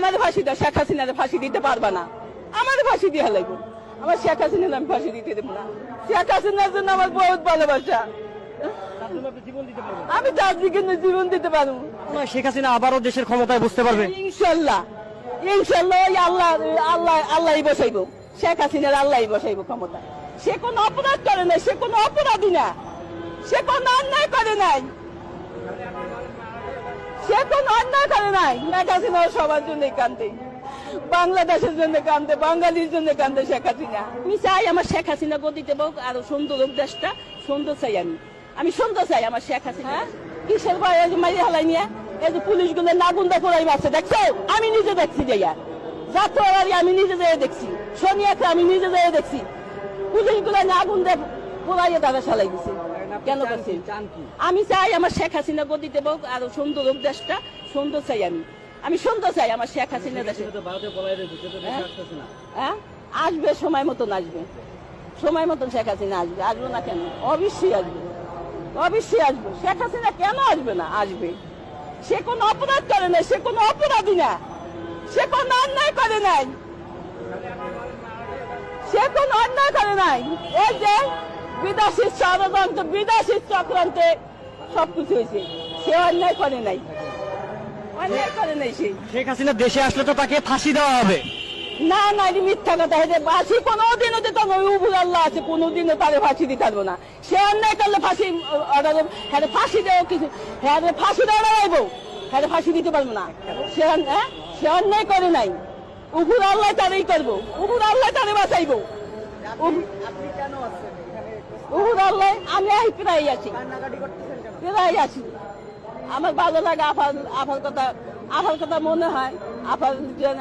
আমার ফাঁসি দাও শেখ হাসিনার ফাঁসি দিতে পারবা না। আমার ফাঁসি দিয়ে লাগবে। আমার শেখ হাসিনার আমি ফাঁসি দিতে দেবো না। শেখ হাসিনার জন্য আমার বহুত ভালোবাসা। আমি তার দিকে জীবন দিতে পারব। শেখ হাসিনা আবারও দেশের ক্ষমতায় বুঝতে পারবে। ইনশাল্লাহ। ইনশাল্লাহ আল্লাহ আল্লাহ আল্লাহই বসাইবো। শেখ হাসিনার আল্লাহই বসাইবো ক্ষমতা সে কোনো অপরাধ করে নাই সে কোনো অপরাধী না। সে কোনো অন্যায় করে নাই। সে কোনো অন্যায় করে নাই। শেখ হাসিনা সবার জন্য কান্দে। বাংলাদেশের জন্য কান্দে বাঙালির জন্য কান্দে শেখ হাসিনা। আমি চাই আমার শেখ হাসিনা গদিতে হোক আরও সুন্দর দেশটা সুন্দর চাই আমি। আমি সুন্দর চাই আমার শেখ হাসিনা। কিসের ভয় এই যে মারি হালাই নিয়ে? এই যে পুলিশগুলো নাগুন্দা পড়াই মারছে দেখছ? আমি নিজে দেখছি যাইয়া যাত্রাবাড়ি আমি নিজে যেয়ে দেখছি। শনিয়াকে আমি নিজে যেয়ে দেখছি। পুলিশগুলো নাগুন্দা পড়াইয়ে তারা সালাই দিছে। কেন করছে? আমি চাই আমার শেখ হাসিনা গদিতে হোক আরও সুন্দর হোক দেশটা সুন্দর চাই আমি। আমি সুন্দর চাই আমার শেখ হাসিনা দেশে। হ্যাঁ? হ্যাঁ? আসবে সময় মতন আসবে। সময় মতন শেখ হাসিনা আসবে। আসবে না কেন? অবশ্যই আসবে। অবশ্যই আসবে। শেখ হাসিনা কেন আসবে না? আসবে। সে কোনো অপরাধ করে নাই সে কোনো অপরাধী না। সে কোনো অন্যায় করে নাই। সে কোনো অন্যায় করে নাই। এই যে বিদেশি ষড়যন্ত্র বিদেশি চক্রান্তে সবকিছু হয়েছে। সে অন্যায় করে নাই। অন্যায় করে নাই সে। শেখ হাসিনা দেশে আসলে তো তাকে ফাঁসি দেওয়া হবে। না না এটা মিথ্যা কথা। হেঁটে ফাঁসি কোনোদিনও দিতে হবে উবুর আল্লাহ আছে কোনোদিনও তারে ফাঁসি দিতে পারব না। সে অন্যায় করলে ফাঁসি হ্যাঁ ফাঁসি দেবো কিছু হ্যাঁ ফাঁসি দেওয়া রাখব হ্যাঁ ফাঁসি দিতে পারব না। সে হ্যাঁ সে অন্যায় করে নাই। উবুর আল্লাহ তারই করব। উবুর আল্লাহ তারে বাঁচাইবো। উব- উবুর আল্লাহ আমি আহি প্রায় আছি। প্রায় আছি। আমার ভালো লাগে আফার আফার কথা আফার কথা মনে হয় আফার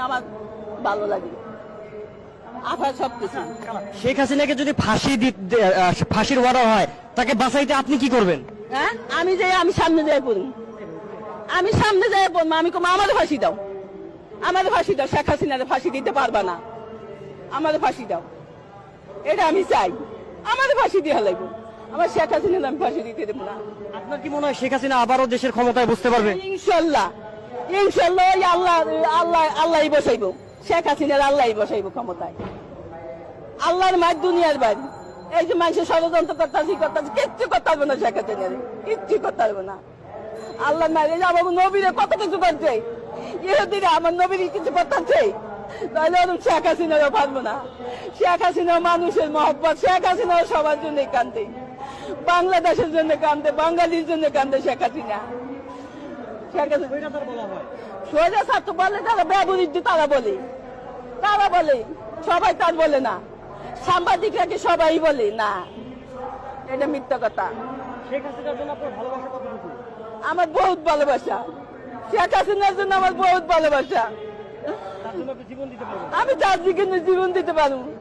আমার ভালো লাগে। আফার সব কিছু শেখ হাসিনাকে যদি ফাঁসি ফাঁসির অর্ডার হয় তাকে বাঁচাইতে আপনি কি করবেন? হ্যাঁ? আমি যাই আমি সামনে যাই পড়ি আমি সামনে যাই পড়ব আমি কম আমার ফাঁসি দাও। আমার ফাঁসি দাও। শেখ হাসিনার ফাঁসি দিতে পারবা না। আমার ফাঁসি দাও। এটা আমি চাই। আমার ফাঁসি দিয়ে লাগবে। আমার শেখ হাসিনার আমি ফাঁসি দিতে দেবো না। আপনার কি মনে হয় শেখ হাসিনা আবারও দেশের ক্ষমতায় বুঝতে পারবে? ইনশাল্লাহ। ইনশাল্লাহ আল্লাহ আল্লাহ আল্লাহই বসাইবো। শেখ হাসিনার আল্লাহই বসাইবো ক্ষমতায়। আল্লাহর মায় দুনিয়ার বাড়ি। এই যে মানুষের ষড়যন্ত্র করতেছি করতেছি কিচ্ছু করতে পারবে না শেখ হাসিনার কিচ্ছু করতে পারবে না। আল্লাহ যে আমার নবীরে কত কিছু করছে? ইহুদিরে আমার নবীর কিছু করতেছে? তাহলে ওরকম শেখ হাসিনারও পারব না। শেখ হাসিনা মানুষের মহব্বত শেখ হাসিনাও সবার জন্য কান্দে। বাংলাদেশের জন্য কান্দে বাঙালির জন্য কান্দে শেখ হাসিনা। শেখ হাসিনা সোজা ছাত্র বলে তারা ব্যবহৃত তারা বলে। তারা বলে সবাই তার বলে না। সাংবাদিকরা কি সবাই বলে? না। এটা মিথ্যা কথা। আমার বহুত ভালোবাসা। শেখ হাসিনার জন্য আমার বহুত ভালোবাসা। আমি দিকে জীবন দিতে পারব।